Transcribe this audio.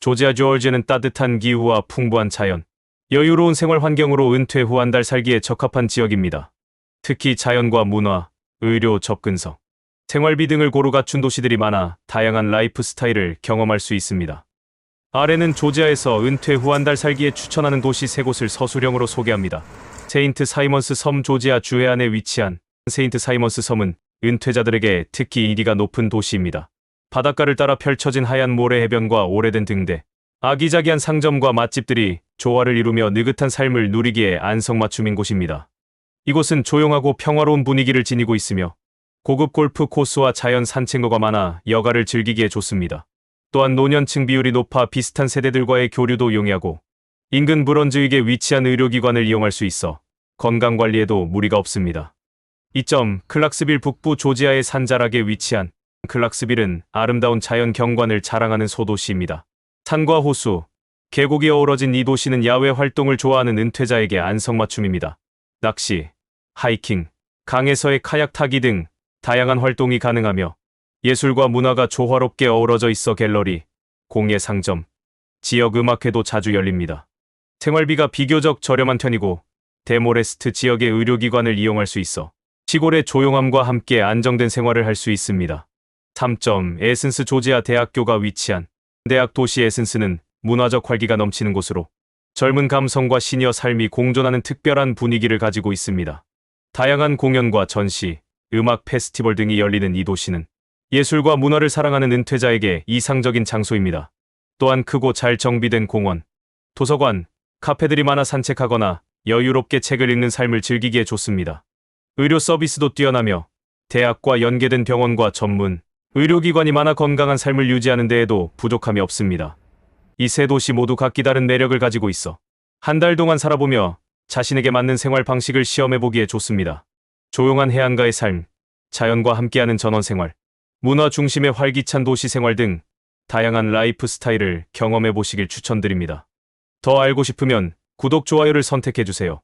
조지아 조얼지는 따뜻한 기후와 풍부한 자연, 여유로운 생활 환경으로 은퇴 후 한 달 살기에 적합한 지역입니다. 특히 자연과 문화, 의료 접근성, 생활비 등을 고루 갖춘 도시들이 많아 다양한 라이프 스타일을 경험할 수 있습니다. 아래는 조지아에서 은퇴 후 한 달 살기에 추천하는 도시 세 곳을 서술형으로 소개합니다. 세인트 사이먼스 섬 조지아 주해안에 위치한 세인트 사이먼스 섬은 은퇴자들에게 특히 이리가 높은 도시입니다. 바닷가를 따라 펼쳐진 하얀 모래 해변과 오래된 등대, 아기자기한 상점과 맛집들이 조화를 이루며 느긋한 삶을 누리기에 안성맞춤인 곳입니다. 이곳은 조용하고 평화로운 분위기를 지니고 있으며 고급 골프 코스와 자연 산책로가 많아 여가를 즐기기에 좋습니다. 또한 노년층 비율이 높아 비슷한 세대들과의 교류도 용이하고 인근 브런즈윅에 위치한 의료기관을 이용할 수 있어 건강관리에도 무리가 없습니다. 이 점 클락스빌 북부 조지아의 산자락에 위치한 클락스빌은 아름다운 자연 경관을 자랑하는 소도시입니다. 산과 호수, 계곡이 어우러진 이 도시는 야외 활동을 좋아하는 은퇴자에게 안성맞춤입니다. 낚시, 하이킹, 강에서의 카약 타기 등 다양한 활동이 가능하며 예술과 문화가 조화롭게 어우러져 있어 갤러리, 공예 상점, 지역 음악회도 자주 열립니다. 생활비가 비교적 저렴한 편이고 데모레스트 지역의 의료기관을 이용할 수 있어 시골의 조용함과 함께 안정된 생활을 할 수 있습니다. 3점 에센스 조지아 대학교가 위치한 대학 도시 에센스는 문화적 활기가 넘치는 곳으로 젊은 감성과 시니어 삶이 공존하는 특별한 분위기를 가지고 있습니다. 다양한 공연과 전시, 음악 페스티벌 등이 열리는 이 도시는 예술과 문화를 사랑하는 은퇴자에게 이상적인 장소입니다. 또한 크고 잘 정비된 공원, 도서관, 카페들이 많아 산책하거나 여유롭게 책을 읽는 삶을 즐기기에 좋습니다. 의료 서비스도 뛰어나며 대학과 연계된 병원과 전문, 의료기관이 많아 건강한 삶을 유지하는 데에도 부족함이 없습니다. 이 세 도시 모두 각기 다른 매력을 가지고 있어 한 달 동안 살아보며 자신에게 맞는 생활 방식을 시험해보기에 좋습니다. 조용한 해안가의 삶, 자연과 함께하는 전원 생활, 문화 중심의 활기찬 도시 생활 등 다양한 라이프 스타일을 경험해 보시길 추천드립니다. 더 알고 싶으면 구독, 좋아요를 선택해 주세요.